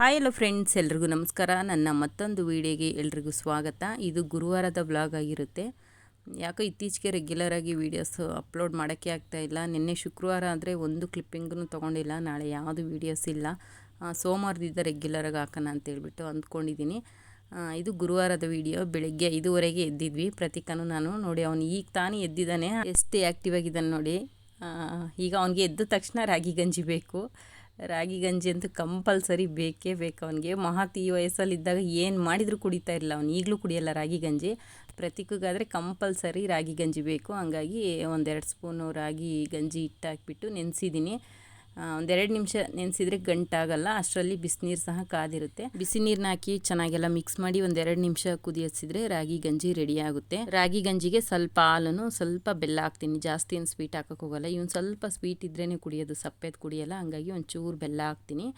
Hi hello friends, ಎಲ್ರಿಗೂ ನಮಸ್ಕಾರ. ನನ್ನ ಮತ್ತೊಂದು ವೀಡಿಯೋಗೆ ಎಲ್ರಿಗೂ ಸ್ವಾಗತ. ಇದು ಗುರುವಾರದ ಬ್ಲಾಗ್ ಆಗಿರುತ್ತೆ. ಯಾಕೋ ಇತ್ತೀಚೆಗೆ ರೆಗ್ಯುಲರಾಗಿ ವೀಡಿಯೋಸ್ ಅಪ್ಲೋಡ್ ಮಾಡೋಕ್ಕೆ ಆಗ್ತಾ ಇಲ್ಲ. ನಿನ್ನೆ ಶುಕ್ರವಾರ ಆದರೆ ಒಂದು ಕ್ಲಿಪ್ಪಿಂಗೂ ತೊಗೊಂಡಿಲ್ಲ. ನಾಳೆ ಯಾವುದು ವೀಡಿಯೋಸ್ ಇಲ್ಲ. ಸೋಮವಾರದಿಂದ ರೆಗ್ಯುಲರಾಗಿ ಹಾಕೋಣ ಅಂತೇಳ್ಬಿಟ್ಟು ಅಂದ್ಕೊಂಡಿದ್ದೀನಿ. ಇದು ಗುರುವಾರದ ವಿಡಿಯೋ ಬೆಳಗ್ಗೆ ಐದುವರೆಗೆ ಎದ್ದಿದ್ವಿ. ಪ್ರತೀಕನು ನಾನು. ನೋಡಿ, ಅವನು ಈಗ ತಾನೇ ಎದ್ದಿದ್ದಾನೆ. ಎಷ್ಟು ಆ್ಯಕ್ಟಿವ್ ಆಗಿದ್ದಾನೆ ನೋಡಿ. ಈಗ ಅವನಿಗೆ ಎದ್ದ ತಕ್ಷಣ ರಾಗಿ ಗಂಜಿ ಬೇಕು. ರಾಗಿ ಗಂಜಿ ಅಂತೂ ಕಂಪಲ್ಸರಿ ಬೇಕೇ ಬೇಕು ಅವನಿಗೆ. ಮಹತ್ ಈ ವಯಸ್ಸಲ್ಲಿದ್ದಾಗ ಏನು ಮಾಡಿದರೂ ಕುಡಿತಾ ಇರಲಿಲ್ಲ ಅವನು. ಈಗಲೂ ಕುಡಿಯಲ್ಲ ರಾಗಿ ಗಂಜಿ. ಪ್ರತಿಕ್ಕಾದರೆ ಕಂಪಲ್ಸರಿ ರಾಗಿ ಗಂಜಿ ಬೇಕು. ಹಂಗಾಗಿ ಒಂದೆರಡು ಸ್ಪೂನು ರಾಗಿ ಗಂಜಿ ಹಿಟ್ಟು ಹಾಕ್ಬಿಟ್ಟು ನೆನೆಸಿದ್ದೀನಿ ಒಂದೆರಡು ನಿಮಿಷ ನೆನೆಸಿದ್ರೆ ಗಂಟಾಗಲ್ಲ, ಅಷ್ಟರಲ್ಲಿ ಬಿಸಿನೀರು ಸಹ ಕಾದಿರುತ್ತೆ. ಬಿಸಿ ನೀರನ್ನ ಹಾಕಿ ಚೆನ್ನಾಗೆಲ್ಲ ಮಿಕ್ಸ್ ಮಾಡಿ ಒಂದೆರಡು ನಿಮಿಷ ಕುದಿಯಿಸಿದ್ರೆ ರಾಗಿ ಗಂಜಿ ರೆಡಿ ಆಗುತ್ತೆ. ರಾಗಿ ಗಂಜಿಗೆ ಸ್ವಲ್ಪ ಹಾಲನ್ನು ಸ್ವಲ್ಪ ಬೆಲ್ಲ ಹಾಕ್ತೀನಿ. ಜಾಸ್ತಿ ಏನು ಸ್ವೀಟ್ ಹಾಕೋಕೆ ಹೋಗಲ್ಲ. ಇವನು ಸ್ವಲ್ಪ ಸ್ವೀಟ್ ಇದ್ರೇ ಕುಡಿಯೋದು. ಸಪ್ಪೆದು ಕುಡಿಯಲ್ಲ, ಹಂಗಾಗಿ ಒಂಚೂರು ಬೆಲ್ಲ ಹಾಕ್ತೀನಿ.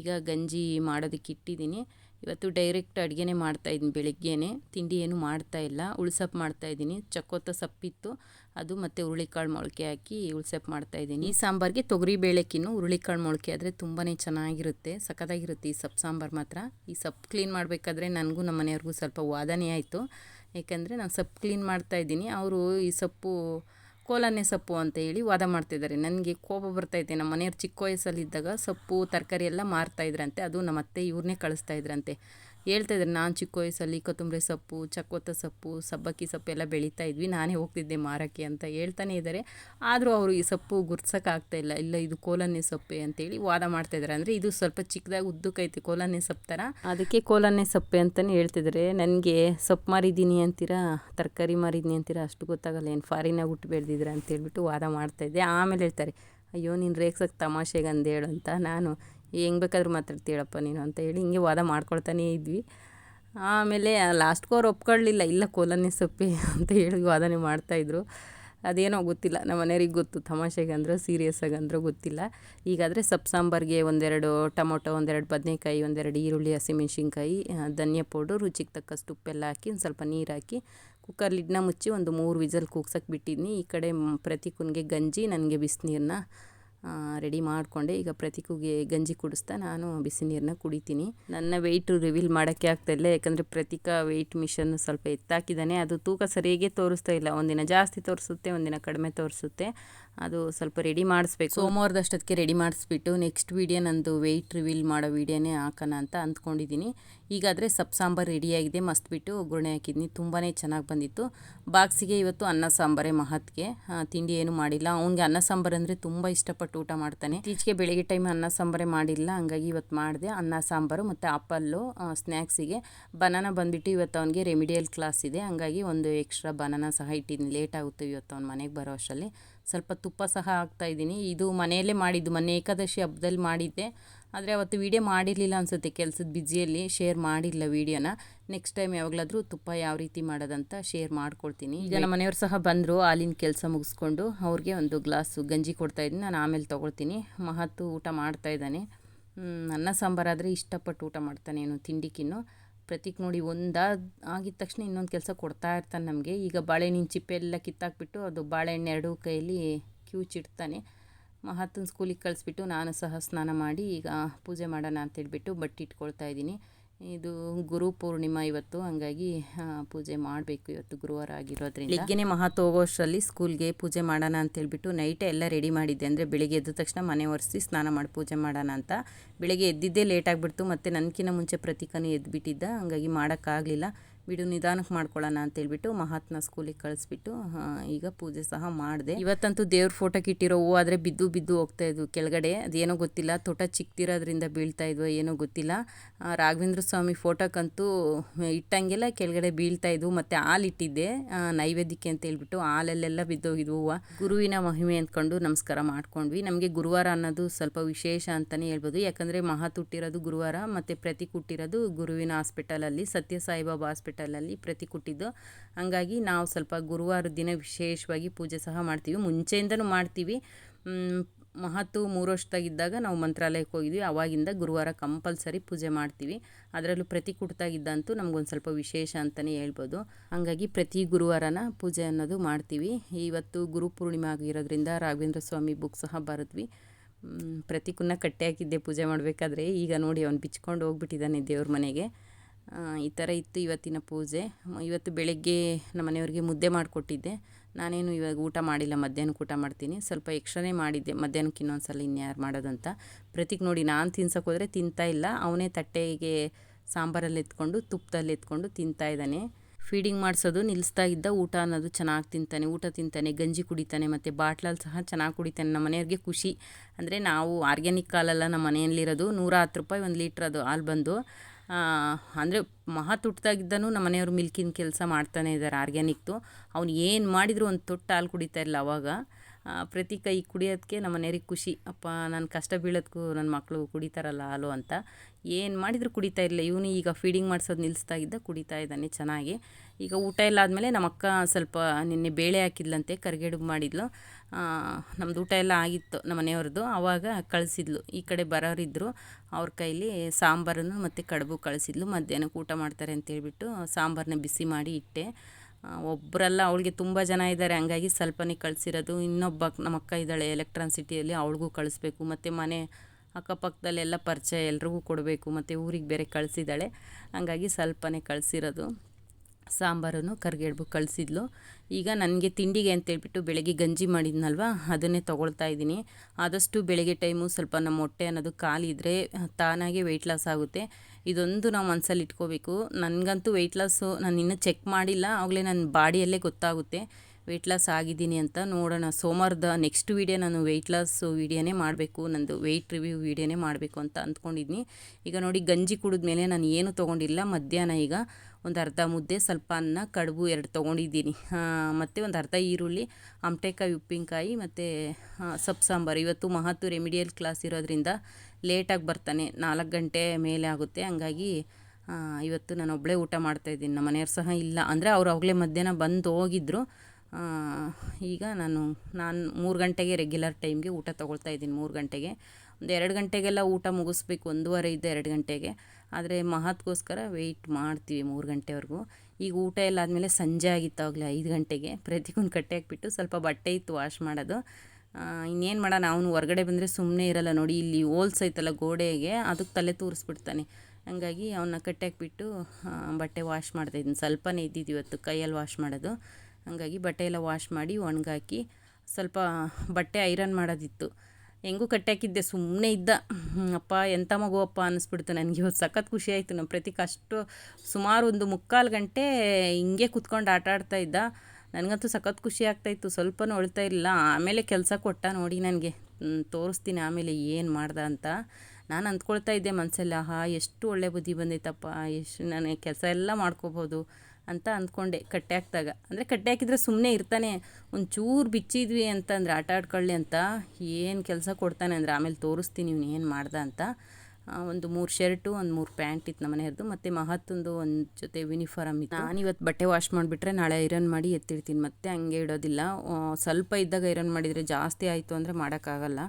ಈಗ ಗಂಜಿ ಮಾಡೋದಕ್ಕೆ ಇಟ್ಟಿದ್ದೀನಿ. ಇವತ್ತು ಡೈರೆಕ್ಟ್ ಅಡುಗೆನೇ ಮಾಡ್ತಾಯಿದ್ದೀನಿ ಬೆಳಗ್ಗೆನೇ. ತಿಂಡಿ ಏನು ಮಾಡ್ತಾ ಇಲ್ಲ. ಉಳ್ಸಪ್ ಮಾಡ್ತಾಯಿದ್ದೀನಿ ಚಕ್ಕೋತ ಸಪ್ಪಿತ್ತು. ಅದು ಮತ್ತು ಹುರುಳಿಕಾಳು ಮೊಳಕೆ ಹಾಕಿ ಉಳ್ಸಪ್ ಮಾಡ್ತಾಯಿದ್ದೀನಿ ಈ ಸಾಂಬಾರಿಗೆ ತೊಗರಿ ಬೇಳೆಕ್ಕಿನ್ನು ಹುರುಳಿಕಾಳು ಮೊಳಕೆ ಆದರೆ ತುಂಬಾ ಚೆನ್ನಾಗಿರುತ್ತೆ. ಸಖತ್ತಾಗಿರುತ್ತೆ ಈ ಸೊಪ್ಪು ಸಾಂಬಾರು ಮಾತ್ರ. ಈ ಸೊಪ್ಪು ಕ್ಲೀನ್ ಮಾಡಬೇಕಾದ್ರೆ ನನಗೂ ನಮ್ಮ ಮನೆಯವ್ರಿಗೂ ಸ್ವಲ್ಪ ವಾದನೆ ಆಯಿತು. ಏಕೆಂದರೆ ನಾನು ಸೊಪ್ಪು ಕ್ಲೀನ್ ಮಾಡ್ತಾಯಿದ್ದೀನಿ ಅವರು ಈ ಸೊಪ್ಪು, ಕೋಲನೆ ಸೊಪ್ಪು ಅಂತ ಹೇಳಿ ವಾದ ಮಾಡ್ತಿದ್ದಾರೆ. ನನಗೆ ಕೋಪ ಬರ್ತೈತೆ ನಮ್ಮ ಮನೆಯವ್ರು ಚಿಕ್ಕ ವಯಸ್ಸಲ್ಲಿದ್ದಾಗ ಸೊಪ್ಪು, ತರಕಾರಿ ಎಲ್ಲ ಮಾರ್ತಾ ಇದ್ರಂತೆ. ಅದು ನಮ್ಮ ಅತ್ತೆ ಇವ್ರನ್ನೇ ಕಳಿಸ್ತಾ ಇದ್ರಂತೆ. ಹೇಳ್ತಾ ಇದ್ದಾರೆ. ನಾನು ಚಿಕ್ಕ ವಯಸ್ಸಲ್ಲಿ ಕೊತ್ತಂಬರಿ ಸೊಪ್ಪು, ಚಕ್ಕೋತ ಸೊಪ್ಪು, ಸಬ್ಬಕ್ಕಿ ಸೊಪ್ಪು ಎಲ್ಲ ಬೆಳೀತಾ ಇದ್ವಿ. ನಾನೇ ಹೋಗ್ತಿದ್ದೆ ಮಾರೋಕ್ಕೆ ಅಂತ ಹೇಳ್ತಾನೆ ಇದ್ದಾರೆ. ಆದರೂ ಅವರು ಈ ಸೊಪ್ಪು ಇಲ್ಲ. ಇಲ್ಲ, ಇದು ಕೋಲನ್ನೇ ಸೊಪ್ಪೆ ಅಂತೇಳಿ ವಾದ ಮಾಡ್ತಾ ಇದ್ದಾರೆ. ಅಂದರೆ ಇದು ಸ್ವಲ್ಪ ಚಿಕ್ಕದಾಗಿ ಉದ್ದಕ್ಕೈತೆ ಕೋಲನ್ನೇ ಸೊಪ್ಪು ಥರ. ಅದಕ್ಕೆ ಕೋಲನ್ನೇ ಸೊಪ್ಪೆ ಅಂತಲೇ ಹೇಳ್ತಿದ್ದಾರೆ. ನನಗೆ ಸೊಪ್ಪು ಮಾರಿದ್ದೀನಿ ಅಂತೀರಾ, ತರಕಾರಿ ಮಾರಿದ್ದೀನಿ ಅಂತೀರಾ ಅಷ್ಟು ಗೊತ್ತಾಗಲ್ಲ. ಏನು ಫಾರಿನಾಗ ಹುಟ್ಟು ಬೆಳೆದಿದ್ರ ಅಂತೇಳ್ಬಿಟ್ಟು ವಾದ ಮಾಡ್ತಾಯಿದ್ದೆ ಆಮೇಲೆ ಹೇಳ್ತಾರೆ, ಅಯ್ಯೋ, ನೀನು ರೇಗ್ಸಕ್ಕೆ ತಮಾಷೆಗೆ ಅಂದೇಳು ಅಂತ ನಾನು ಹೆಂಗೆ ಬೇಕಾದ್ರೂ ಮಾತಾಡ್ತೀಳಪ್ಪ ನೀನು ಅಂತ ಹೇಳಿ ಹಿಂಗೆ ವಾದ ಮಾಡ್ಕೊಳ್ತಾನೇ ಇದ್ವಿ. ಆಮೇಲೆ ಲಾಸ್ಟ್ಗೆ ಅವ್ರು ಒಪ್ಕೊಳ್ಳಿಲ್ಲ ಇಲ್ಲ ಕೋಲನ್ನೇ ಸೊಪ್ಪಿ ಅಂತ ಹೇಳಿ ವಾದನೆ ಮಾಡ್ತಾಯಿದ್ರು ಅದೇನೋ ಗೊತ್ತಿಲ್ಲ, ನಮ್ಮ ಮನೆಯವ್ರಿಗೆ ಗೊತ್ತು, ತಮಾಷೆಗೆ ಅಂದ್ರೆ ಸೀರಿಯಸ್ ಆಗಿ ಅಂದ್ರೂ ಗೊತ್ತಿಲ್ಲ. ಈಗಾದರೆ ಸೊಪ್ಪು ಸಾಂಬಾರಿಗೆ ಒಂದೆರಡು ಟೊಮೊಟೊ, ಒಂದೆರಡು ಬದನೆಕಾಯಿ, ಒಂದೆರಡು ಈರುಳ್ಳಿ, ಹಸಿಮೆಣ್ಸಿನ್ಕಾಯಿ ಧನಿಯಾ ಪೌಡ್ರು, ರುಚಿಗೆ ತಕ್ಕಷ್ಟು ಉಪ್ಪೆಲ್ಲ ಹಾಕಿ, ಒಂದು ಸ್ವಲ್ಪ ನೀರು ಹಾಕಿ ಕುಕ್ಕರ್ ಲಿಡ್ನ ಮುಚ್ಚಿ ಒಂದು ಮೂರು ವಿಸಲ್ ಕೂಗ್ಸಕ್ಕೆ ಬಿಟ್ಟಿದ್ನಿ. ಈ ಕಡೆ ಪ್ರತಿ ಕುನ್ಗೆ ಗಂಜಿ, ನನಗೆ ಬಿಸಿನೀರನ್ನ ರೆಡಿ ಮಾಡಿಕೊಂಡೆ. ಈಗ ಪ್ರತೀಕುಗೆ ಗಂಜಿ ಕುಡಿಸ್ತಾ ನಾನು ಬಿಸಿ ನೀರನ್ನ ಕುಡಿತೀನಿ. ನನ್ನ ವೆಯ್ಟು ರಿವೀಲ್ ಮಾಡೋಕ್ಕೆ ಆಗ್ತಾಯಿಲ್ಲ ಯಾಕಂದರೆ ಪ್ರತೀಕ ವೆಯ್ಟ್ ಮಿಷನ್ ಸ್ವಲ್ಪ ಎತ್ತಾಕಿದ್ದಾನೆ. ಅದು ತೂಕ ಸರಿಯಾಗಿ ತೋರಿಸ್ತಾ ಇಲ್ಲ. ಒಂದಿನ ಜಾಸ್ತಿ ತೋರಿಸುತ್ತೆ, ಒಂದಿನ ಕಡಿಮೆ ತೋರಿಸುತ್ತೆ. ಅದು ಸ್ವಲ್ಪ ರೆಡಿ ಮಾಡಿಸ್ಬೇಕು. ಸೋಮವಾರದಷ್ಟೊತ್ತಿಗೆ ರೆಡಿ ಮಾಡಿಸ್ಬಿಟ್ಟು ನೆಕ್ಸ್ಟ್ ವೀಡಿಯೋ ನಂದು ವೆಯ್ಟ್ ರಿವೀಲ್ ಮಾಡೋ ವೀಡಿಯೋನೇ ಹಾಕೋಣ ಅಂತ ಅಂದ್ಕೊಂಡಿದ್ದೀನಿ. ಈಗಾದರೆ ಸಪ್ ಸಾಂಬಾರು ರೆಡಿಯಾಗಿದೆ ಮಸ್ತ್ ಬಿಟ್ಟು ಒಗ್ಗರಣೆ ಹಾಕಿದ್ನಿ. ತುಂಬಾ ಚೆನ್ನಾಗಿ ಬಂದಿತ್ತು. ಬಾಕ್ಸಿಗೆ ಇವತ್ತು ಅನ್ನ ಸಾಂಬಾರೇ ಮಹತ್ಗೆ. ತಿಂಡಿ ಏನು ಮಾಡಿಲ್ಲ. ಅವ್ನಿಗೆ ಅನ್ನ ಸಾಂಬಾರು ಅಂದರೆ ತುಂಬ ಇಷ್ಟಪಟ್ಟು ಊಟ ಮಾಡ್ತಾನೆ. ಇತ್ತೀಚೆಗೆ ಬೆಳಗ್ಗೆ ಟೈಮ್ ಅನ್ನ ಸಾಂಬಾರೇ ಮಾಡಿಲ್ಲ. ಹಂಗಾಗಿ ಇವತ್ತು ಮಾಡಿದೆ ಅನ್ನ ಸಾಂಬಾರು ಮತ್ತು ಅಪ್ಪಲ್ಲು ಸ್ನ್ಯಾಕ್ಸಿಗೆ ಬನಾನ ಬಂದುಬಿಟ್ಟು ಇವತ್ತು ಅವನಿಗೆ ರೆಮಿಡಿಯಲ್ ಕ್ಲಾಸ್ ಇದೆ. ಹಂಗಾಗಿ ಒಂದು ಎಕ್ಸ್ಟ್ರಾ ಬನಾನ ಸಹ ಇಟ್ಟಿದ್ದೀನಿ. ಲೇಟ್ ಆಗುತ್ತೆ ಇವತ್ತು ಅವ್ನ ಮನೆಗೆ ಬರೋ ಅಷ್ಟರಲ್ಲಿ. ಸ್ವಲ್ಪ ತುಪ್ಪ ಸಹ ಹಾಕ್ತಾಯಿದ್ದೀನಿ ಇದು ಮನೆಯಲ್ಲೇ ಮಾಡಿದ್ದು ಮೊನ್ನೆ ಏಕಾದಶಿ ಹಬ್ಬದಲ್ಲಿ ಮಾಡಿದ್ದೆ. ಆದರೆ ಅವತ್ತು ವೀಡಿಯೋ ಮಾಡಿರಲಿಲ್ಲ ಅನಿಸುತ್ತೆ ಕೆಲಸದ ಬಿಜಿಯಲ್ಲಿ ಶೇರ್ ಮಾಡಿಲ್ಲ ವೀಡಿಯೋನ ನೆಕ್ಸ್ಟ್ ಟೈಮ್ ಯಾವಾಗಲಾದರೂ ತುಪ್ಪ ಯಾವ ರೀತಿ ಮಾಡೋದಂತ ಶೇರ್ ಮಾಡ್ಕೊಳ್ತೀನಿ. ಈಗ ನಮ್ಮ ಮನೆಯವ್ರು ಸಹ ಬಂದರು ಹಾಲಿನ ಕೆಲಸ ಮುಗಿಸ್ಕೊಂಡು. ಅವ್ರಿಗೆ ಒಂದು ಗ್ಲಾಸು ಗಂಜಿ ಕೊಡ್ತಾಯಿದ್ದೀನಿ ನಾನು ಆಮೇಲೆ ತೊಗೊಳ್ತೀನಿ. ಮಹತ್ತು ಊಟ ಮಾಡ್ತಾ ಇದ್ದಾನೆ. ಅನ್ನ ಸಾಂಬಾರಾದರೆ ಇಷ್ಟಪಟ್ಟು ಊಟ ಮಾಡ್ತಾನೆ ಏನು ತಿಂಡಿಕಿನ್ನು. ಪ್ರತೀಕ್ ನೋಡಿ ಒಂದು ಆಗಿದ ತಕ್ಷಣ ಇನ್ನೊಂದು ಕೆಲಸ ಕೊಡ್ತಾ ಇರ್ತಾನೆ ನಮಗೆ. ಈಗ ಬಾಳೆಹಣ್ಣಿನ ಚಿಪ್ಪೆ ಎಲ್ಲ ಕಿತ್ತಾಕ್ಬಿಟ್ಟು ಅದು ಬಾಳೆಹಣ್ಣು ಎರಡೂ ಕೈಯಲ್ಲಿ ಕ್ಯೂಚಿಡ್ತಾನೆ ಮಹತ್ತನ ಸ್ಕೂಲಿಗೆ ಕಳಿಸ್ಬಿಟ್ಟು ನಾನು ಸಹ ಸ್ನಾನ ಮಾಡಿ ಈಗ ಪೂಜೆ ಮಾಡೋಣ ಅಂತೇಳ್ಬಿಟ್ಟು ಬಟ್ಟೆ ಇಟ್ಕೊಳ್ತಾ ಇದ್ದೀನಿ. ಇದು ಗುರು ಪೂರ್ಣಿಮಾ ಇವತ್ತು, ಹಂಗಾಗಿ ಪೂಜೆ ಮಾಡಬೇಕು ಇವತ್ತು ಗುರುವಾರ ಆಗಿರೋದ್ರಿಂದ. ಬೆಳಿಗ್ಗೆನೆ ಮಹತ್ ಹೋಗೋಷ್ಟರಲ್ಲಿ ಸ್ಕೂಲ್ಗೆ ಪೂಜೆ ಮಾಡೋಣ ಅಂತೇಳ್ಬಿಟ್ಟು ನೈಟೇ ಎಲ್ಲ ರೆಡಿ ಮಾಡಿದ್ದೆ. ಅಂದರೆ ಬೆಳಿಗ್ಗೆ ಎದ್ದ ತಕ್ಷಣ ಮನೆ ಒರೆಸಿ ಸ್ನಾನ ಮಾಡಿ ಪೂಜೆ ಮಾಡೋಣ ಅಂತ. ಬೆಳಿಗ್ಗೆ ಎದ್ದಿದ್ದೇ ಲೇಟ್ ಆಗಿಬಿಡ್ತು. ಮತ್ತು ನನಗಿನ್ನ ಮುಂಚೆ ಪ್ರತೀಕನೂ ಎದ್ಬಿಟ್ಟಿದ್ದ. ಹಂಗಾಗಿ ಮಾಡೋಕ್ಕಾಗಲಿಲ್ಲ. ಬಿಡು, ನಿಧಾನಕ್ಕೆ ಮಾಡ್ಕೊಳ್ಳೋಣ ಅಂತೇಳ್ಬಿಟ್ಟು ಮಹಾತ್ಮ ಸ್ಕೂಲಿಗೆ ಕಳಿಸ್ಬಿಟ್ಟು ಈಗ ಪೂಜೆ ಸಹ ಮಾಡಿದೆ. ಇವತ್ತಂತೂ ದೇವ್ರ ಫೋಟೋಕ್ಕೆ ಇಟ್ಟಿರೋ ಹೂವು ಆದರೆ ಬಿದ್ದು ಬಿದ್ದು ಹೋಗ್ತಾ ಇದ್ವು ಕೆಳಗಡೆ. ಅದೇನೋ ಗೊತ್ತಿಲ್ಲ, ತೋಟ ಚಿಕ್ತಿರೋದ್ರಿಂದ ಬೀಳ್ತಾ ಇದ್ವು ಏನೋ ಗೊತ್ತಿಲ್ಲ. ರಾಘವೇಂದ್ರ ಸ್ವಾಮಿ ಫೋಟೋಕ್ಕಂತೂ ಇಟ್ಟಂಗೆಲ್ಲ ಕೆಳಗಡೆ ಬೀಳ್ತಾ ಇದ್ವು, ಮತ್ತು ಹಾಲು ಇಟ್ಟಿದ್ದೆ. ನೈವೇದ್ಯಕ್ಕೆ ಅಂತ ಹೇಳ್ಬಿಟ್ಟು ಹಾಲಲ್ಲೆಲ್ಲ ಬಿದ್ದೋಗಿದ್ವು ಹೂವು. ಗುರುವಿನ ಮಹಿಮೆ ಅಂದ್ಕೊಂಡು ನಮಸ್ಕಾರ ಮಾಡ್ಕೊಂಡ್ವಿ. ನಮಗೆ ಗುರುವಾರ ಅನ್ನೋದು ಸ್ವಲ್ಪ ವಿಶೇಷ ಅಂತಲೇ ಹೇಳ್ಬೋದು. ಯಾಕಂದರೆ ಮಹಾತ್ ಹುಟ್ಟಿರೋದು ಗುರುವಾರ, ಮತ್ತು ಪ್ರತಿ ಹುಟ್ಟಿರೋದು ಗುರುವಿನ ಹಾಸ್ಪಿಟಲಲ್ಲಿ ಸತ್ಯ ಸಾಯಿಬಾಬಾ ಹಾಸ್ಪಿಟಲಲ್ಲಿ ಪ್ರತಿ ಕೊಟ್ಟಿದ್ದು. ಹಂಗಾಗಿ ನಾವು ಸ್ವಲ್ಪ ಗುರುವಾರ ದಿನ ವಿಶೇಷವಾಗಿ ಪೂಜೆ ಸಹ ಮಾಡ್ತೀವಿ. ಮುಂಚೆಯಿಂದನೂ ಮಾಡ್ತೀವಿ. ಮಹತ್ತು ಮೂರು ವರ್ಷದಾಗಿದ್ದಾಗ ನಾವು ಮಂತ್ರಾಲಯಕ್ಕೆ ಹೋಗಿದ್ವಿ. ಅವಾಗಿಂದ ಗುರುವಾರ ಕಂಪಲ್ಸರಿ ಪೂಜೆ ಮಾಡ್ತೀವಿ. ಅದರಲ್ಲೂ ಪ್ರತಿ ಕುಟ್ಟಾಗಿದ್ದಂತೂ ನಮಗೊಂದು ಸ್ವಲ್ಪ ವಿಶೇಷ ಅಂತಲೇ ಹೇಳ್ಬೋದು. ಹಂಗಾಗಿ ಪ್ರತಿ ಗುರುವಾರನ ಪೂಜೆ ಅನ್ನೋದು ಮಾಡ್ತೀವಿ. ಇವತ್ತು ಗುರು ಪೂರ್ಣಿಮೆ ಆಗಿರೋದ್ರಿಂದ ರಾಘವೇಂದ್ರ ಸ್ವಾಮಿ ಬುಕ್ ಸಹ ಬರೆದ್ವಿ. ಪ್ರತೀಕನ್ನ ಕಟ್ಟೆ ಹಾಕಿದ್ದೆ ಪೂಜೆ ಮಾಡಬೇಕಾದ್ರೆ. ಈಗ ನೋಡಿ, ಅವ್ನು ಬಿಚ್ಕೊಂಡು ಹೋಗ್ಬಿಟ್ಟಿದ್ದಾನೆ ದೇವ್ರ ಮನೆಗೆ. ಈ ಥರ ಇತ್ತು ಇವತ್ತಿನ ಪೂಜೆ. ಇವತ್ತು ಬೆಳಗ್ಗೆ ನಮ್ಮ ಮನೆಯವ್ರಿಗೆ ಮುದ್ದೆ ಮಾಡಿಕೊಟ್ಟಿದ್ದೆ. ನಾನೇನು ಇವಾಗ ಊಟ ಮಾಡಿಲ್ಲ, ಮಧ್ಯಾಹ್ನಕ್ಕೆ ಊಟ ಮಾಡ್ತೀನಿ. ಸ್ವಲ್ಪ ಎಕ್ಸ್ಟ್ರಾನೇ ಮಾಡಿದ್ದೆ. ಮಧ್ಯಾಹ್ನಕ್ಕೆ ಇನ್ನೊಂದು ಸಲ ಇನ್ಯಾರು ಮಾಡೋದಂತ. ಪ್ರತೀಕ್ ನೋಡಿ ನಾನು ತಿನ್ಸಕ್ಕೆ ಹೋದರೆ ತಿಂತಾ ಇಲ್ಲ. ಅವನೇ ತಟ್ಟೆಗೆ ಸಾಂಬಾರಲ್ಲಿ ಎತ್ಕೊಂಡು, ತುಪ್ಪದಲ್ಲಿ ಎತ್ಕೊಂಡು ತಿಂತಾ ಇದ್ದಾನೆ. ಫೀಡಿಂಗ್ ಮಾಡಿಸೋದು ನಿಲ್ಲಿಸ್ತಾ ಇದ್ದ ಊಟ ಅನ್ನೋದು ಚೆನ್ನಾಗಿ ತಿಂತಾನೆ. ಊಟ ತಿಂತಾನೆ, ಗಂಜಿ ಕುಡಿತಾನೆ, ಮತ್ತು ಬಾಟ್ಲಲ್ಲಿ ಸಹ ಚೆನ್ನಾಗಿ ಕುಡಿತಾನೆ. ನಮ್ಮ ಮನೆಯವ್ರಿಗೆ ಖುಷಿ. ಅಂದರೆ ನಾವು ಆರ್ಗ್ಯಾನಿಕ್ ಹಾಲೆಲ್ಲ ನಮ್ಮ ಮನೆಯಲ್ಲಿರೋದು. ನೂರ ಹತ್ತು ರೂಪಾಯಿ ಒಂದು ಲೀಟ್ರ್ ಅದು ಹಾಲು ಬಂದು. ಅಂದರೆ ಮಹಾ ತುಟ್ಟದಾಗಿದ್ದನು ನಮ್ಮ ಮನೆಯವರು ಮಿಲ್ಕಿನ ಕೆಲಸ ಮಾಡ್ತಾನೆ ಇದ್ದಾರೆ ಆರ್ಗ್ಯಾನಿಕ್ದು. ಅವ್ನು ಏನು ಮಾಡಿದರೂ ಒಂದು ತೊಟ್ಟು ಹಾಲು ಕುಡಿತಾ ಇರಲಿಲ್ಲ ಅವಾಗ. ಪ್ರತಿ ಕೈ ಕುಡಿಯೋದಕ್ಕೆ ನಮ್ಮ ಮನೆಯವ್ರಿಗೆ ಖುಷಿ. ಅಪ್ಪ, ನಾನು ಕಷ್ಟ ಬೀಳೋದಕ್ಕೂ ನನ್ನ ಮಕ್ಕಳು ಕುಡಿತಾರಲ್ಲ ಹಾಲು ಅಂತ. ಏನು ಮಾಡಿದರೂ ಕುಡಿತಾ ಇರಲಿಲ್ಲ ಇವನು ಈಗ ಫೀಡಿಂಗ್ ಮಾಡಿಸೋದು ನಿಲ್ಲಿಸ್ತಾ ಇದ್ದ ಕುಡಿತಾ ಇದ್ದಾನೆ ಚೆನ್ನಾಗಿ. ಈಗ ಊಟ ಎಲ್ಲ ಆದಮೇಲೆ ನಮ್ಮ ಅಕ್ಕ ಸ್ವಲ್ಪ ನಿನ್ನೆ ಬೇಳೆ ಹಾಕಿದ್ಲಂತೆ, ಕರಿಗಡುಬು ಮಾಡಿದ್ಲು. ನಮ್ಮದು ಊಟ ಎಲ್ಲ ಆಗಿತ್ತು ನಮ್ಮ ಮನೆಯವ್ರದ್ದು. ಆವಾಗ ಕಳಿಸಿದ್ಲು. ಈ ಕಡೆ ಬರೋರಿದ್ದರು ಅವ್ರ ಕೈಲಿ ಸಾಂಬಾರನ್ನು ಮತ್ತು ಕಡುಬು ಕಳಿಸಿದ್ಲು. ಮಧ್ಯಾಹ್ನಕ್ಕೆ ಊಟ ಮಾಡ್ತಾರೆ ಅಂತೇಳ್ಬಿಟ್ಟು ಸಾಂಬಾರನ್ನ ಬಿಸಿ ಮಾಡಿ ಇಟ್ಟೆ. ಒಬ್ಬರಲ್ಲ ಅವಳಿಗೆ ತುಂಬ ಜನ ಇದ್ದಾರೆ. ಹಂಗಾಗಿ ಸ್ವಲ್ಪನೇ ಕಳಿಸಿರೋದು. ಇನ್ನೊಬ್ಬ ನಮ್ಮ ಅಕ್ಕ ಇದ್ದಾಳೆ ಎಲೆಕ್ಟ್ರಾನ್ ಸಿಟಿಯಲ್ಲಿ. ಅವಳಿಗೂ ಕಳಿಸ್ಬೇಕು. ಮತ್ತು ಮನೆ ಅಕ್ಕಪಕ್ಕದಲ್ಲೆಲ್ಲ ಪರಿಚಯ ಎಲ್ರಿಗೂ ಕೊಡಬೇಕು. ಮತ್ತು ಊರಿಗೆ ಬೇರೆ ಕಳಿಸಿದ್ದಾಳೆ. ಹಂಗಾಗಿ ಸ್ವಲ್ಪನೇ ಕಳಿಸಿರೋದು. ಸಾಂಬಾರನ್ನು ಕರ್ಗೆಡ್ಬು, ಕಳಿಸಿದ್ಲು. ಈಗ ನನಗೆ ತಿಂಡಿಗೆ ಅಂತೇಳ್ಬಿಟ್ಟು ಬೆಳಗ್ಗೆ ಗಂಜಿ ಮಾಡಿದ್ನಲ್ವ, ಅದನ್ನೇ ತೊಗೊಳ್ತಾ ಇದ್ದೀನಿ. ಆದಷ್ಟು ಬೆಳಗ್ಗೆ ಟೈಮು ಸ್ವಲ್ಪ ನಮ್ಮ ಹೊಟ್ಟೆ ಅನ್ನೋದು ಖಾಲಿ ಇದ್ದರೆ ತಾನಾಗೆ ವೆಯ್ಟ್ ಲಾಸ್ ಆಗುತ್ತೆ. ಇದೊಂದು ನಾವು ಮನಸ್ಸಲ್ಲಿ ಇಟ್ಕೋಬೇಕು ನನಗಂತೂ ವೆಯ್ಟ್ ಲಾಸು ನಾನು ಇನ್ನೂ ಚೆಕ್ ಮಾಡಿಲ್ಲ, ಆಗಲೇ ನನ್ನ ಬಾಡಿಯಲ್ಲೇ ಗೊತ್ತಾಗುತ್ತೆ. ವೆಯ್ಟ್ ಲಾಸ್ ಆಗಿದ್ದೀನಿ ಅಂತ ನೋಡೋಣ. ಸೋಮವಾರದ ನೆಕ್ಸ್ಟ್ ವೀಡಿಯೋ ನಾನು ವೆಯ್ಟ್ ಲಾಸ್ ವೀಡಿಯೋನೇ ಮಾಡಬೇಕು, ನಂದು ವೆಯ್ಟ್ ರಿವ್ಯೂ ವೀಡಿಯೋನೇ ಮಾಡಬೇಕು ಅಂತ ಅಂದ್ಕೊಂಡಿದ್ದೀನಿ ಈಗ ನೋಡಿ, ಗಂಜಿ ಕುಡಿದ್ಮೇಲೆ ನಾನು ಏನು ತೊಗೊಂಡಿಲ್ಲ. ಮಧ್ಯಾಹ್ನ ಈಗ ಒಂದು ಅರ್ಧ ಮುದ್ದೆ, ಸ್ವಲ್ಪ ಅನ್ನ, ಕಡುಬು ಎರಡು ತೊಗೊಂಡಿದ್ದೀನಿ. ಮತ್ತು ಒಂದು ಅರ್ಧ ಈರುಳ್ಳಿ ಆಮ್ಟೆಕಾಯಿ ಉಪ್ಪಿನಕಾಯಿ, ಮತ್ತು ಸೊಪ್ಪು ಸಾಂಬಾರು. ಇವತ್ತು ಮಹತ್ತು ರೆಮಿಡಿಯಲ್ ಕ್ಲಾಸ್ ಇರೋದ್ರಿಂದ ಲೇಟಾಗಿ ಬರ್ತಾನೆ. ನಾಲ್ಕು ಗಂಟೆ ಮೇಲೆ ಆಗುತ್ತೆ. ಹಂಗಾಗಿ ಇವತ್ತು ನಾನು ಒಬ್ಬಳೇ ಊಟ ಮಾಡ್ತಾಯಿದ್ದೀನಿ ನಮ್ಮ ಮನೆಯವ್ರು ಸಹ ಇಲ್ಲ. ಅಂದರೆ ಅವ್ರು ಅವಾಗಲೇ ಮಧ್ಯಾಹ್ನ ಬಂದು ಹೋಗಿದ್ರು. ಈಗ ನಾನು ನಾನು ಮೂರು ಗಂಟೆಗೆ ರೆಗ್ಯುಲರ್ ಟೈಮ್ಗೆ ಊಟ ತೊಗೊಳ್ತಾ ಇದ್ದೀನಿ, ಮೂರು ಗಂಟೆಗೆ. ಒಂದು ಎರಡು ಗಂಟೆಗೆಲ್ಲ ಊಟ ಮುಗಿಸ್ಬೇಕು, ಒಂದೂವರೆ ಇದ್ದ ಎರಡು ಗಂಟೆಗೆ. ಆದರೆ ಮಹತ್ಗೋಸ್ಕರ ವೆಯ್ಟ್ ಮಾಡ್ತೀವಿ ಮೂರು ಗಂಟೆವರೆಗೂ. ಈಗ ಊಟ ಎಲ್ಲ ಆದಮೇಲೆ ಸಂಜೆ ಆಗಿತ್ತು ಆಗಲೇ ಐದು ಗಂಟೆಗೆ. ಪ್ರತಿಗೊಂದು ಕಟ್ಟೆ ಹಾಕ್ಬಿಟ್ಟು ಸ್ವಲ್ಪ ಬಟ್ಟೆ ಇತ್ತು ವಾಶ್ ಮಾಡೋದು. ಇನ್ನೇನು ಮಾಡೋಣ, ಅವನು ಹೊರಗಡೆ ಬಂದರೆ ಸುಮ್ಮನೆ ಇರಲ್ಲ ನೋಡಿ, ಇಲ್ಲಿ ಹೋಲ್ಸ್ ಐತಲ್ಲ ಗೋಡೆಗೆ, ಅದಕ್ಕೆ ತಲೆ ತೂರಿಸ್ಬಿಡ್ತಾನೆ. ಹಂಗಾಗಿ ಅವನ್ನ ಕಟ್ಟೆ ಹಾಕ್ಬಿಟ್ಟು ಬಟ್ಟೆ ವಾಶ್ ಮಾಡ್ತಾಯಿದ್ದೀನಿ ಸ್ವಲ್ಪನೇ ಇದ್ದಿದ್ದು ಇವತ್ತು, ಕೈಯಲ್ಲಿ ವಾಶ್ ಮಾಡೋದು. ಹಂಗಾಗಿ ಬಟ್ಟೆ ಎಲ್ಲ ವಾಶ್ ಮಾಡಿ ಒಣಗಾಕಿ ಸ್ವಲ್ಪ ಬಟ್ಟೆ ಐರನ್ ಮಾಡೋದಿತ್ತು. ಹೆಂಗೂ ಕಟ್ಟಾಕಿದ್ದೆ ಸುಮ್ಮನೆ ಇದ್ದ. ಅಪ್ಪ ಎಂಥ ಮಗು ಅಪ್ಪ ಅನ್ನಿಸ್ಬಿಡ್ತು ನನಗೆ. ಇವತ್ತು ಸಖತ್ ಖುಷಿ ಆಯಿತು. ನಮ್ಮ ಪ್ರತೀಕ್ ಅಷ್ಟು ಸುಮಾರು ಒಂದು ಮುಕ್ಕಾಲು ಗಂಟೆ ಹಿಂಗೆ ಕುತ್ಕೊಂಡು ಆಟ ಆಡ್ತಾ ಇದ್ದ. ನನಗಂತೂ ಸಖತ್ ಖುಷಿ ಆಗ್ತಾಯಿತ್ತು ಸ್ವಲ್ಪನೂ ಅಳ್ತಾ ಇಲ್ಲ ಆಮೇಲೆ ಕೆಲಸ ಕೊಟ್ಟ ನೋಡಿ ನನಗೆ. ತೋರಿಸ್ತೀನಿ ಆಮೇಲೆ ಏನು ಮಾಡ್ದ ಅಂತ. ನಾನು ಅಂದ್ಕೊಳ್ತಾ ಇದ್ದೆ ಮನಸ್ಸಲ್ಲಿ ಆಹಾ, ಎಷ್ಟು ಒಳ್ಳೆ ಬುದ್ಧಿ ಬಂದೈತಪ್ಪ. ಎಷ್ಟು, ನಾನು ಕೆಲಸ ಎಲ್ಲ ಮಾಡ್ಕೋಬೋದು. ಅಂತ ಅಂದ್ಕೊಂಡೆ ಕಟ್ಟೆ ಹಾಕಿದಾಗ. ಅಂದರೆ ಕಟ್ಟೆ ಹಾಕಿದ್ರೆ ಸುಮ್ಮನೆ ಇರ್ತಾನೆ. ಒಂಚೂರು ಬಿಚ್ಚಿದ್ವಿ ಅಂತಂದ್ರೆ ಆಟ ಆಡ್ಕೊಳ್ಳಿ ಅಂತ. ಏನು ಕೆಲಸ ಕೊಡ್ತಾನೆ ಅಂದರೆ ಆಮೇಲೆ ತೋರಿಸ್ತೀನಿ ಇವ್ನು ಏನು ಮಾಡ್ದ ಅಂತ. ಒಂದು ಮೂರು ಶರ್ಟು, ಒಂದು ಮೂರು ಪ್ಯಾಂಟ್ ಇತ್ತು ನಮ್ಮ ಮನೆಯವ್ರದ್ದು ಮತ್ತು ಮಹತ್ತೊಂದು ಒಂದು ಜೊತೆ ಯೂನಿಫಾರ್ಮ್ ಇತ್ತು. ನಾನು ಇವತ್ತು ಬಟ್ಟೆ ವಾಶ್ ಮಾಡಿಬಿಟ್ರೆ ನಾಳೆ ಐರನ್ ಮಾಡಿ ಎತ್ತಿಡ್ತೀನಿ. ಮತ್ತೆ ಹಂಗೆ ಇಡೋದಿಲ್ಲ. ಸ್ವಲ್ಪ ಇದ್ದಾಗ ಐರನ್ ಮಾಡಿದರೆ ಜಾಸ್ತಿ ಆಯಿತು ಅಂದರೆ ಮಾಡೋಕ್ಕಾಗಲ್ಲ.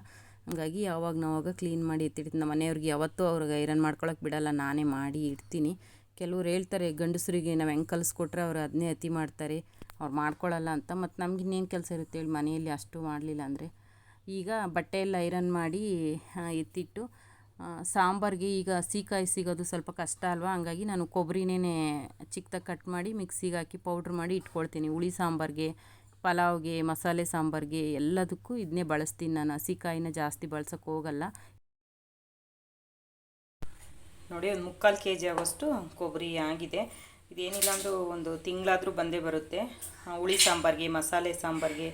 ಹಾಗಾಗಿ ಯಾವಾಗ ನಾವಾಗ ಕ್ಲೀನ್ ಮಾಡಿ ಎತ್ತಿಡ್ತೀನಿ. ನಮ್ಮ ಮನೆಯವ್ರಿಗೆ ಯಾವತ್ತೂ ಅವ್ರಿಗೆ ಐರನ್ ಮಾಡ್ಕೊಳಕ್ಕೆ ಬಿಡಲ್ಲ. ನಾನೇ ಮಾಡಿ ಇಡ್ತೀನಿ. ಕೆಲವ್ರು ಹೇಳ್ತಾರೆ, ಗಂಡಸರಿಗೆ ನಾವು ಹೆಂಗೆ ಕಲಿಸ್ಕೊಟ್ರೆ ಅವ್ರು ಅದನ್ನೇ ಅತಿ ಮಾಡ್ತಾರೆ, ಅವ್ರು ಮಾಡ್ಕೊಳ್ಳಲ್ಲ ಅಂತ. ಮತ್ತು ನಮ್ಗೆ ಇನ್ನೇನು ಕೆಲಸ ಇರುತ್ತೆ ಹೇಳಿ, ಮನೆಯಲ್ಲಿ ಅಷ್ಟು ಮಾಡಲಿಲ್ಲ ಅಂದರೆ. ಈಗ ಬಟ್ಟೆ ಎಲ್ಲ ಐರನ್ ಮಾಡಿ ಎತ್ತಿಟ್ಟು ಸಾಂಬಾರಿಗೆ ಈಗ ಹಸಿಕಾಯಿ ಸಿಗೋದು ಸ್ವಲ್ಪ ಕಷ್ಟ ಅಲ್ವಾ? ಹಂಗಾಗಿ ನಾನು ಕೊಬ್ಬರಿನೇ ಚಿಕ್ಕದಾಗಿ ಕಟ್ ಮಾಡಿ ಮಿಕ್ಸಿಗೆ ಹಾಕಿ ಪೌಡ್ರ್ ಮಾಡಿ ಇಟ್ಕೊಳ್ತೀನಿ. ಹುಳಿ ಸಾಂಬಾರಿಗೆ, ಪಲಾವ್ಗೆ, ಮಸಾಲೆ ಸಾಂಬಾರಿಗೆ ಎಲ್ಲದಕ್ಕೂ ಇದನ್ನೇ ಬಳಸ್ತೀನಿ ನಾನು. ಹಸಿಕಾಯಿನ ಜಾಸ್ತಿ ಬಳಸೋಕ್ಕೆ ಹೋಗಲ್ಲ. ನೋಡಿ, ಒಂದು ಮುಕ್ಕಾಲು ಕೆ ಜಿ ಆಗೋಷ್ಟು ಕೊಬ್ಬರಿ ಆಗಿದೆ. ಇದೇನಿಲ್ಲ ಅಂದರೂ ಒಂದು ತಿಂಗಳಾದರೂ ಬಂದೇ ಬರುತ್ತೆ. ಹುಳಿ ಸಾಂಬಾರಿಗೆ, ಮಸಾಲೆ ಸಾಂಬಾರಿಗೆ,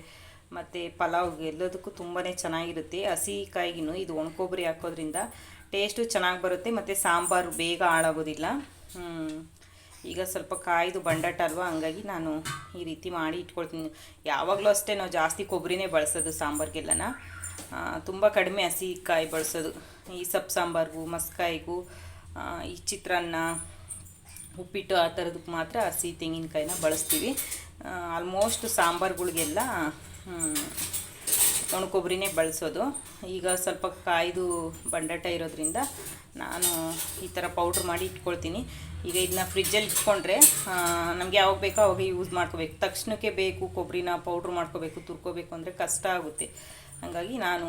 ಮತ್ತು ಪಲಾವ್ಗೆ ಎಲ್ಲದಕ್ಕೂ ತುಂಬಾ ಚೆನ್ನಾಗಿರುತ್ತೆ. ಹಸಿ ಕಾಯಿಗಿನೂ ಇದು ಒಣಕೊಬ್ಬರಿ ಹಾಕೋದ್ರಿಂದ ಟೇಸ್ಟು ಚೆನ್ನಾಗಿ ಬರುತ್ತೆ, ಮತ್ತು ಸಾಂಬಾರು ಬೇಗ ಹಾಳಾಗೋದಿಲ್ಲ. ಈಗ ಸ್ವಲ್ಪ ಕಾಯ್ದು ಬಂಡಟ ಅಲ್ವಾ, ಹಂಗಾಗಿ ನಾನು ಈ ರೀತಿ ಮಾಡಿ ಇಟ್ಕೊಳ್ತೀನಿ. ಯಾವಾಗಲೂ ಅಷ್ಟೇ ನಾವು ಜಾಸ್ತಿ ಕೊಬ್ಬರಿನೇ ಬಳಸೋದು ಸಾಂಬಾರಿಗೆಲ್ಲನ. ತುಂಬ ಕಡಿಮೆ ಹಸಿ ಕಾಯಿ ಬಳಸೋದು. ಈ ಸೊಪ್ಪು ಸಾಂಬಾರಿಗೂ, ಮಸ್ಕಾಯಿಗೂ ಈ ಚಿತ್ರಾನ್ನ, ಉಪ್ಪಿಟ್ಟು ಆ ಥರದಕ್ಕೆ ಮಾತ್ರ ಹಸಿ ತೆಂಗಿನಕಾಯಿನ ಬಳಸ್ತೀವಿ. ಆಲ್ಮೋಸ್ಟ್ ಸಾಂಬಾರುಗಳಿಗೆಲ್ಲ ಒಣಕೊಬ್ಬರಿನೇ ಬಳಸೋದು. ಈಗ ಸ್ವಲ್ಪ ಕಾಯ್ದು ಬಂಡಾಟ ಇರೋದ್ರಿಂದ ನಾನು ಈ ಥರ ಪೌಡ್ರ್ ಮಾಡಿ ಇಟ್ಕೊಳ್ತೀನಿ. ಈಗ ಇದನ್ನ ಫ್ರಿಜ್ಜಲ್ಲಿ ಇಟ್ಕೊಂಡ್ರೆ ನಮಗೆ ಯಾವಾಗ ಬೇಕೋ ಅವಾಗ ಯೂಸ್ ಮಾಡ್ಕೋಬೇಕು. ತಕ್ಷಣಕ್ಕೆ ಬೇಕು, ಕೊಬ್ಬರಿನ ಪೌಡ್ರ್ ಮಾಡ್ಕೋಬೇಕು, ತುರ್ಕೋಬೇಕು ಅಂದರೆ ಕಷ್ಟ ಆಗುತ್ತೆ. ಹಾಗಾಗಿ ನಾನು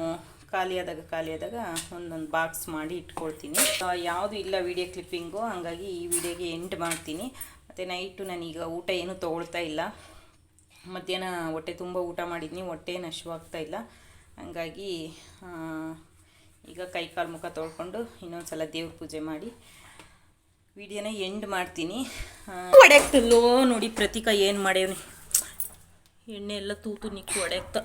ಖಾಲಿ ಖಾಲಿಯಾದಾಗ ಒಂದೊಂದು ಬಾಕ್ಸ್ ಮಾಡಿ ಇಟ್ಕೊಳ್ತೀನಿ. ಯಾವುದು ಇಲ್ಲ ವಿಡಿಯೋ ಕ್ಲಿಪ್ಪಿಂಗು ಹಾಗಾಗಿ ಈ ವಿಡಿಯೋಗೆ ಎಂಡ್ ಮಾಡ್ತೀನಿ. ಮತ್ತು ನೈಟು ನಾನೀಗ ಊಟ ಏನೂ ತೊಗೊಳ್ತಾ ಇಲ್ಲ. ಮಧ್ಯಾಹ್ನ ಹೊಟ್ಟೆ ತುಂಬ ಊಟ ಮಾಡಿದ್ನಿ, ಹೊಟ್ಟೆ ನಶವಾಗ್ತಾ ಇಲ್ಲ. ಹಂಗಾಗಿ ಈಗ ಕೈ ಕಾಲು ಮುಖ ತೊಳ್ಕೊಂಡು ಇನ್ನೊಂದು ಸಲ ದೇವ್ರ ಪೂಜೆ ಮಾಡಿ ವಿಡಿಯೋನ ಎಂಡ್ ಮಾಡ್ತೀನಿ. ಹೊಡೆಯಕ್ತಲ್ಲೋ ನೋಡಿ ಪ್ರತೀಕ ಏನು ಮಾಡ್ಯಾವ್ನಿ. ಎಣ್ಣೆ ಎಲ್ಲ ತೂತು ನಿಕ್ಕು ಹೊಡೆಯಕ್ತ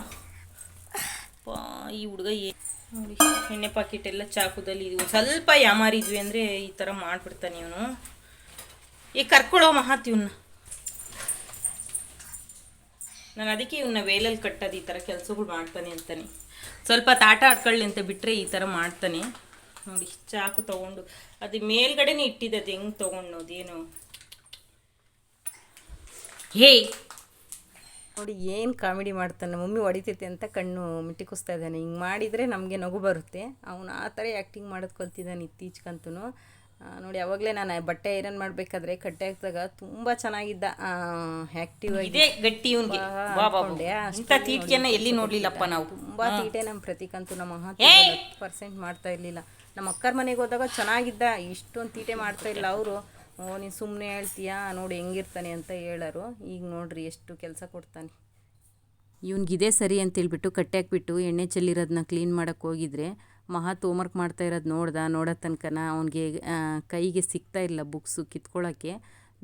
ಪಾ ಈ ಹುಡುಗ ಏ ನೋಡಿ, ಎಣ್ಣೆ ಪಾಕೆಟ್ ಎಲ್ಲ ಚಾಕುದಲ್ಲಿ ಇದು ಸ್ವಲ್ಪ ಯಾಮಾರಿದ್ವಿ ಅಂದರೆ ಈ ಥರ ಮಾಡಿಬಿಡ್ತಾನೆ ಇವನು. ಈ ಕರ್ಕೊಳ್ಳೋ ಮಹಾತ್ ಇವನ್ನ ನಾನು ಅದಕ್ಕೆ ಇವನ್ನ ವೇಲಲ್ಲಿ ಕಟ್ಟೋದು ಈ ಥರ ಕೆಲಸಗಳು ಮಾಡ್ತಾನೆ ಅಂತಾನೆ. ಸ್ವಲ್ಪ ತಾಟ ಆಡ್ಕೊಳ್ಳಿ ಅಂತ ಬಿಟ್ಟರೆ ಈ ಥರ ಮಾಡ್ತಾನೆ. ನೋಡಿ, ಚಾಕು ತೊಗೊಂಡು, ಅದು ಮೇಲ್ಗಡೆನೇ ಇಟ್ಟಿದೆ, ಅದು ಹೆಂಗೆ ತೊಗೊಂಡು ಏನು? ಹೇ ನೋಡಿ ಏನು ಕಾಮಿಡಿ ಮಾಡ್ತಾನೆ ಮಮ್ಮಿ ಹೊಡಿತೈತೆ ಅಂತ ಕಣ್ಣು ಮಿಟ್ಟಿಕಿಸ್ತಾ ಇದ್ದಾನೆ. ಹಿಂಗೆ ಮಾಡಿದರೆ ನಮಗೆ ನಗು ಬರುತ್ತೆ. ಅವನು ಆ ಥರ ಆ್ಯಕ್ಟಿಂಗ್ ಮಾಡೋದು ಕಲ್ತಿದ್ದಾನೆ ಇತ್ತೀಚೆಗಂತೂ ನೋಡಿ ಯಾವಾಗಲೇ ನಾನು ಬಟ್ಟೆ ಐರನ್ ಮಾಡಬೇಕಾದ್ರೆ ಕಟ್ಟೆ ಹಾಕಿದಾಗ ತುಂಬ ಚೆನ್ನಾಗಿದ್ದ ಆ್ಯಕ್ಟಿವ್ ಆಗಿ ಇದೇ ಗಟ್ಟಿ ಇವನ್ಗೆ. ಇಂಥ ಎಲ್ಲಿ ನೋಡಲಿಲ್ಲಪ್ಪ ನಾವು? ತುಂಬ ತೀಟೆ ನಮ್ಮ ಪ್ರತೀಕಂತೂ ನಮ್ಮ ಹತ್ತು ಪರ್ಸೆಂಟ್ ಮಾಡ್ತಾ ಇರಲಿಲ್ಲ. ನಮ್ಮ ಅಕ್ಕರ ಮನೆಗೆ ಹೋದಾಗ ಚೆನ್ನಾಗಿದ್ದ. ಇಷ್ಟೊಂದು ತೀಟೆ ಮಾಡ್ತಾ ಇಲ್ಲ ಅವರು. ಓ, ನೀನು ಸುಮ್ಮನೆ ಹೇಳ್ತೀಯಾ? ನೋಡಿ ಹೆಂಗಿರ್ತಾನೆ ಅಂತ ಹೇಳರು. ಈಗ ನೋಡ್ರಿ ಎಷ್ಟು ಕೆಲಸ ಕೊಡ್ತಾನೆ. ಇವ್ನಿಗಿದೆ ಸರಿ ಅಂತೇಳ್ಬಿಟ್ಟು ಕಟ್ಟೆ ಹಾಕ್ಬಿಟ್ಟು ಎಣ್ಣೆ ಚೆಲ್ಲಿರೋದನ್ನ ಕ್ಲೀನ್ ಮಾಡೋಕ್ಕೆ ಹೋಗಿದ್ರೆ ಮಹಾ ಹೋಮ್ವರ್ಕ್ ಮಾಡ್ತಾ ಇರೋದು ನೋಡ್ದ, ನೋಡೋ ತನಕನ ಅವನಿಗೆ ಕೈಗೆ ಸಿಗ್ತಾ ಇಲ್ಲ ಬುಕ್ಸು ಕಿತ್ಕೊಳ್ಳೋಕ್ಕೆ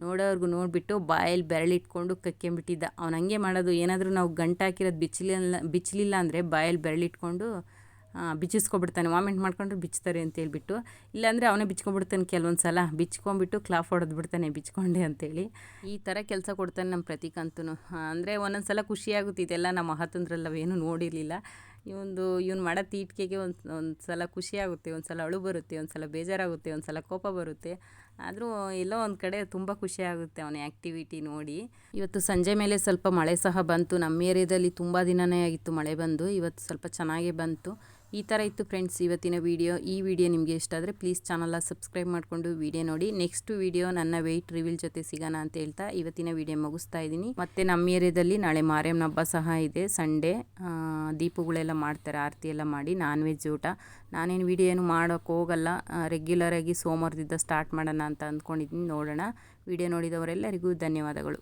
ನೋಡೋರ್ಗು ನೋಡಿಬಿಟ್ಟು ಬಾಯಲ್ಲಿ ಬೆರಳಿಟ್ಕೊಂಡು ಕಕ್ಕೆಂಬಿಟ್ಟಿದ್ದ. ಅವ್ನು ಹಂಗೆ ಮಾಡೋದು ಏನಾದರೂ ನಾವು ಗಂಟು ಹಾಕಿರೋದು ಬಿಚ್ಚಲಿಲ್ಲ ಬಿಚ್ಚಲಿಲ್ಲ ಅಂದರೆ ಬಾಯಲ್ಲಿ ಬೆರಳಿಟ್ಕೊಂಡು ಬಿಚ್ಚಿಸ್ಕೊಬಿಡ್ತಾನೆ. ವಾಮಿಂಟ್ ಮಾಡ್ಕೊಂಡ್ರೆ ಬಿಚ್ತಾರೆ ಅಂತ ಹೇಳ್ಬಿಟ್ಟು. ಇಲ್ಲಾಂದರೆ ಅವನೇ ಬಿಚ್ಕೊಂಡ್ಬಿಡ್ತಾನೆ ಕೆಲವೊಂದು ಸಲ. ಬಿಚ್ಕೊಂಡ್ಬಿಟ್ಟು ಕ್ಲಾಫ್ ಹೊಡೆದು ಬಿಡ್ತಾನೆ, ಬಿಚ್ಕೊಂಡೆ ಅಂತೇಳಿ ಈ ಥರ ಕೆಲಸ ಕೊಡ್ತಾನೆ ನಮ್ಮ ಪ್ರತೀಕಂತೂ ಅಂದರೆ ಒಂದೊಂದು ಸಲ ಖುಷಿಯಾಗುತ್ತೆ ಇದೆಲ್ಲ ನಮ್ಮ ಮಹತ್ತಂದ್ರಲ್ಲ ಏನು ನೋಡಿರಲಿಲ್ಲ. ಇವೊಂದು, ಇವ್ನು ಮಾಡೋ ತೀಟಿಕೆಗೆ ಒಂದು ಒಂದು ಸಲ ಖುಷಿಯಾಗುತ್ತೆ ಒಂದು ಸಲ ಅಳು ಬರುತ್ತೆ. ಒಂದು ಸಲ ಬೇಜಾರಾಗುತ್ತೆ. ಒಂದು ಸಲ ಕೋಪ ಬರುತ್ತೆ. ಆದರೂ ಎಲ್ಲೋ ಒಂದು ಕಡೆ ತುಂಬ ಖುಷಿ ಆಗುತ್ತೆ ಅವನ ಆ್ಯಕ್ಟಿವಿಟಿ ನೋಡಿ. ಇವತ್ತು ಸಂಜೆ ಮೇಲೆ ಸ್ವಲ್ಪ ಮಳೆ ಸಹ ಬಂತು. ನಮ್ಮ ಏರಿಯಾದಲ್ಲಿ ತುಂಬ ದಿನನೇ ಆಗಿತ್ತು ಮಳೆ ಬಂದು. ಇವತ್ತು ಸ್ವಲ್ಪ ಚೆನ್ನಾಗೇ ಬಂತು. ಈ ಥರ ಇತ್ತು ಫ್ರೆಂಡ್ಸ್ ಇವತ್ತಿನ ವೀಡಿಯೋ ಈ ವಿಡಿಯೋ ನಿಮಗೆ ಇಷ್ಟ ಆದರೆ ಪ್ಲೀಸ್ ಚಾನಲ್ನ ಸಬ್ಸ್ಕ್ರೈಬ್ ಮಾಡಿಕೊಂಡು ವಿಡಿಯೋ ನೋಡಿ. ನೆಕ್ಸ್ಟ್ ವಿಡಿಯೋ ನನ್ನ ವೆಯ್ಟ್ ರಿವೀಲ್ ಜೊತೆ ಸಿಗೋಣ ಅಂತ ಹೇಳ್ತಾ ಇವತ್ತಿನ ವಿಡಿಯೋ ಮುಗಿಸ್ತಾ ಇದ್ದೀನಿ. ಮತ್ತು ನಮ್ಮ ಏರಿಯಾದಲ್ಲಿ ನಾಳೆ ಮಾರಿಯಮ್ಮನ ಹಬ್ಬ ಸಹ ಇದೆ. ಸಂಡೇ ದೀಪಗಳೆಲ್ಲ ಮಾಡ್ತಾರೆ, ಆರತಿ ಎಲ್ಲ ಮಾಡಿ ನಾನ್ ವೆಜ್ ಊಟ. ನಾನೇನು ವಿಡಿಯೋ ಏನು ಮಾಡೋಕ್ಕೆ ಹೋಗಲ್ಲ. ರೆಗ್ಯುಲರಾಗಿ ಸೋಮವಾರದಿಂದ ಸ್ಟಾರ್ಟ್ ಮಾಡೋಣ ಅಂತ ಅಂದ್ಕೊಂಡಿದ್ದೀನಿ. ನೋಡೋಣ. ವಿಡಿಯೋ ನೋಡಿದವರೆಲ್ಲರಿಗೂ ಧನ್ಯವಾದಗಳು.